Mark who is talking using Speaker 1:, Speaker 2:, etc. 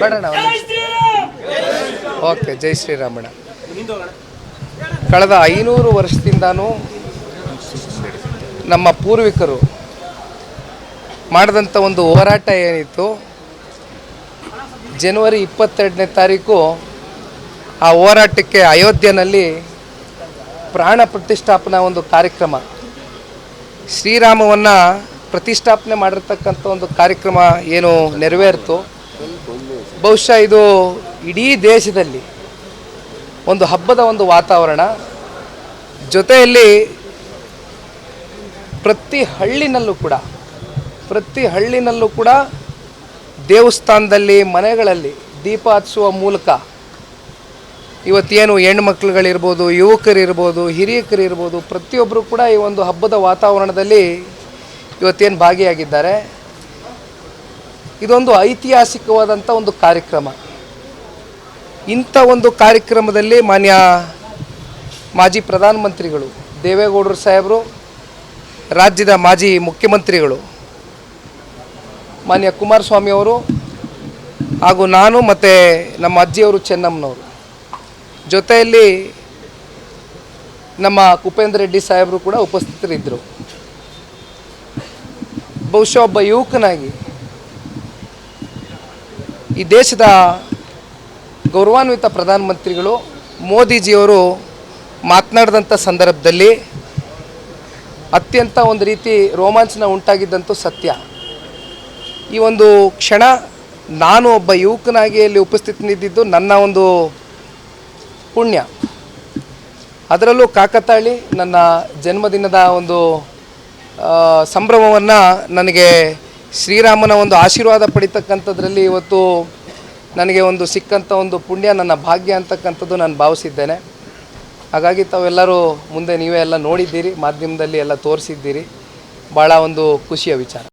Speaker 1: ಬೇಡಣ್ಣ okay ಜೈ ಶ್ರೀರಾಮಣ್ಣ ಕಳೆದ ಐನೂರು ವರ್ಷದಿಂದನೂ ನಮ್ಮ ಪೂರ್ವಿಕರು ಮಾಡಿದಂಥ ಒಂದು ಹೋರಾಟ ಏನಿತ್ತು ಜನವರಿ ಇಪ್ಪತ್ತೆರಡನೇ ತಾರೀಕು ಆ ಹೋರಾಟಕ್ಕೆ ಅಯೋಧ್ಯೆಯಲ್ಲಿ ಪ್ರಾಣ ಪ್ರತಿಷ್ಠಾಪನಾ ಒಂದು ಕಾರ್ಯಕ್ರಮ. ಶ್ರೀರಾಮವನ್ನು ಪ್ರತಿಷ್ಠಾಪನೆ ಮಾಡಿರ್ತಕ್ಕಂಥ ಒಂದು ಕಾರ್ಯಕ್ರಮ ಏನು ನೆರವೇರಿತು? ಬಹುಶಃ ಇದು ಇಡೀ ದೇಶದಲ್ಲಿ ಒಂದು ಹಬ್ಬದ ಒಂದು ವಾತಾವರಣ. ಜೊತೆಯಲ್ಲಿ ಪ್ರತಿ ಹಳ್ಳಿನಲ್ಲೂ ಕೂಡ, ಪ್ರತಿ ಹಳ್ಳಿನಲ್ಲೂ ಕೂಡ ದೇವಸ್ಥಾನದಲ್ಲಿ, ಮನೆಗಳಲ್ಲಿ ದೀಪ ಹಚ್ಚುವ ಮೂಲಕ ಇವತ್ತೇನು ಹೆಣ್ಮಕ್ಳುಗಳಿರ್ಬೋದು, ಯುವಕರಿರ್ಬೋದು, ಹಿರಿಯಕರಿರ್ಬೋದು ಪ್ರತಿಯೊಬ್ಬರು ಕೂಡ ಈ ಒಂದು ಹಬ್ಬದ ವಾತಾವರಣದಲ್ಲಿ ಇವತ್ತೇನು ಭಾಗಿಯಾಗಿದ್ದಾರೆ. ಇದೊಂದು ಐತಿಹಾಸಿಕವಾದಂಥ ಒಂದು ಕಾರ್ಯಕ್ರಮ. ಇಂಥ ಒಂದು ಕಾರ್ಯಕ್ರಮದಲ್ಲಿ ಮಾನ್ಯ ಮಾಜಿ ಪ್ರಧಾನಮಂತ್ರಿಗಳು ದೇವೇಗೌಡರು ಸಾಹೇಬರು, ರಾಜ್ಯದ ಮಾಜಿ ಮುಖ್ಯಮಂತ್ರಿಗಳು ಮಾನ್ಯ ಕುಮಾರಸ್ವಾಮಿ ಅವರು ಹಾಗೂ ನಾನು ಮತ್ತು ನಮ್ಮ ಅಜ್ಜಿಯವರು ಚೆನ್ನಮ್ಮನವರು. ಜೊತೆಯಲ್ಲಿ ನಮ್ಮ ಕುಪೇಂದ್ರ ರೆಡ್ಡಿ ಸಾಹೇಬರು ಕೂಡ ಉಪಸ್ಥಿತರಿದ್ದರು. ಬಹುಶಃ ಒಬ್ಬ ಯುವಕನಾಗಿ ಈ ದೇಶದ ಗೌರವಾನ್ವಿತ ಪ್ರಧಾನಮಂತ್ರಿಗಳು ಮೋದಿಜಿಯವರು ಮಾತನಾಡಿದಂಥ ಸಂದರ್ಭದಲ್ಲಿ ಅತ್ಯಂತ ಒಂದು ರೀತಿ ರೋಮಾಂಚನ ಉಂಟಾಗಿದ್ದಂತೂ ಸತ್ಯ. ಈ ಒಂದು ಕ್ಷಣ ನಾನು ಒಬ್ಬ ಯುವಕನಾಗಿ ಅಲ್ಲಿ ಉಪಸ್ಥಿತನಿದ್ದಿದ್ದು ನನ್ನ ಒಂದು ಪುಣ್ಯ. ಅದರಲ್ಲೂ ಕಾಕತಾಳಿ ನನ್ನ ಜನ್ಮದಿನದ ಒಂದು ಸಂಭ್ರಮವನ್ನು ನನಗೆ ಶ್ರೀರಾಮನ ಒಂದು ಆಶೀರ್ವಾದ ಪಡಿತಕ್ಕಂಥದ್ರಲ್ಲಿ ಇವತ್ತು ನನಗೆ ಒಂದು ಸಿಕ್ಕಂಥ ಒಂದು ಪುಣ್ಯ, ನನ್ನ ಭಾಗ್ಯ ಅಂತಕ್ಕಂಥದ್ದು ನಾನು ಭಾವಿಸಿದ್ದೇನೆ. ಹಾಗಾಗಿ ತಾವೆಲ್ಲರೂ ಮುಂದೆ ನೀವೇ ಎಲ್ಲ ನೋಡಿದ್ದೀರಿ, ಮಾಧ್ಯಮದಲ್ಲಿ ಎಲ್ಲ ತೋರಿಸಿದ್ದೀರಿ. ಭಾಳ ಒಂದು ಖುಷಿಯ ವಿಚಾರ.